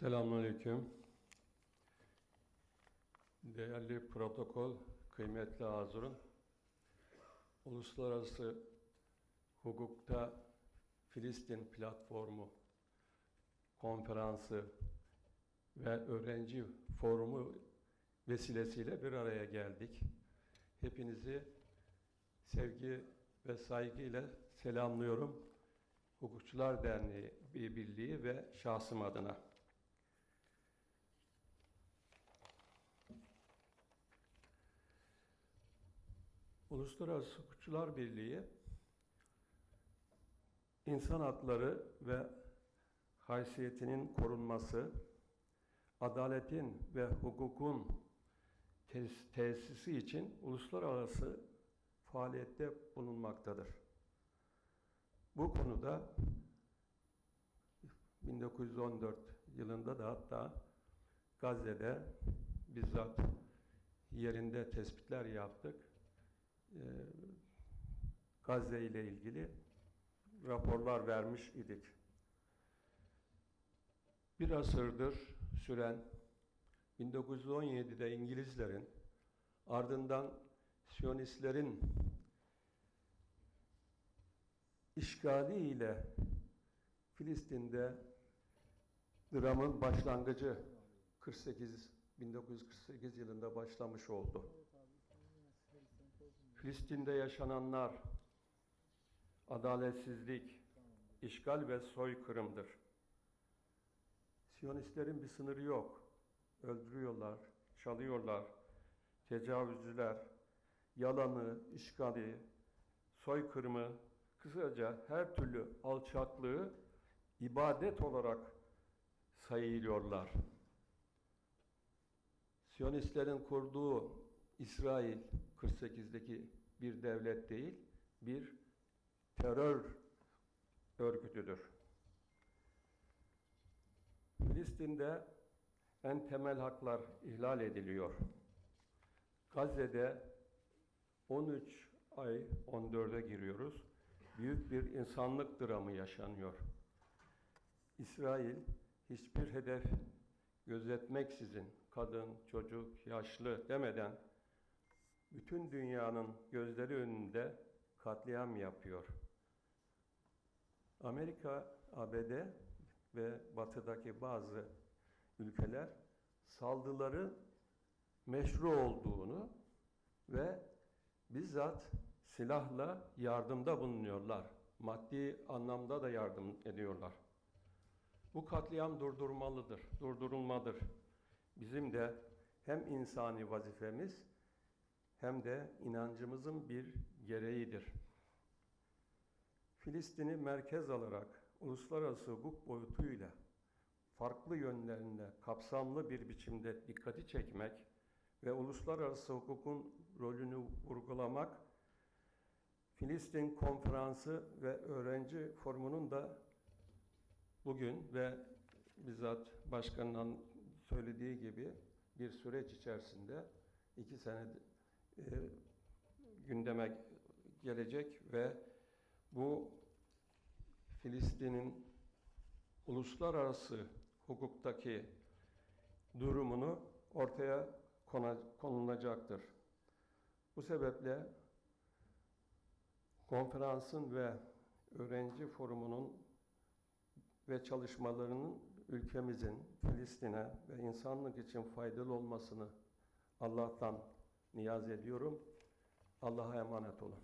Selamünaleyküm. Değerli protokol, kıymetli Hazırın. Uluslararası hukukta Filistin platformu konferansı ve öğrenci forumu vesilesiyle bir araya geldik. Hepinizi sevgi ve saygıyla selamlıyorum. Hukukçular Derneği Birliği ve şahsım adına. Uluslararası Hukukçular Birliği insan hakları ve haysiyetinin korunması, adaletin ve hukukun tes- tesisi için uluslararası faaliyette bulunmaktadır. Bu konuda 1914 yılında da hatta Gazze'de bizzat yerinde tespitler yaptık. Ee, Gazze ile ilgili raporlar vermiş idik. Bir asırdır süren 1917'de İngilizlerin ardından Siyonistlerin işgali ile Filistin'de dramın başlangıcı 48 1948 yılında başlamış oldu. Filistin'de yaşananlar adaletsizlik, işgal ve soykırımdır. Siyonistlerin bir sınırı yok. Öldürüyorlar, çalıyorlar, tecavüzcüler, yalanı, işgali, soykırımı, kısaca her türlü alçaklığı ibadet olarak sayılıyorlar. Siyonistlerin kurduğu İsrail 48'deki bir devlet değil, bir terör örgütüdür. Filistin'de en temel haklar ihlal ediliyor. Gazze'de 13 ay 14'e giriyoruz. Büyük bir insanlık dramı yaşanıyor. İsrail hiçbir hedef gözetmeksizin kadın, çocuk, yaşlı demeden bütün dünyanın gözleri önünde katliam yapıyor. Amerika, ABD ve batıdaki bazı ülkeler saldırıların meşru olduğunu ve bizzat silahla yardımda bulunuyorlar. Maddi anlamda da yardım ediyorlar. Bu katliam durdurmalıdır, durdurulmadır. Bizim de hem insani vazifemiz hem de inancımızın bir gereğidir. Filistin'i merkez alarak uluslararası hukuk boyutuyla farklı yönlerinde kapsamlı bir biçimde dikkati çekmek ve uluslararası hukukun rolünü vurgulamak Filistin Konferansı ve Öğrenci Forumu'nun da bugün ve bizzat başkanın söylediği gibi bir süreç içerisinde iki sene e, gündeme gelecek ve bu Filistin'in uluslararası hukuktaki durumunu ortaya konulacaktır. Bu sebeple konferansın ve öğrenci forumunun ve çalışmalarının ülkemizin Filistin'e ve insanlık için faydalı olmasını Allah'tan niyaz ediyorum. Allah'a emanet olun.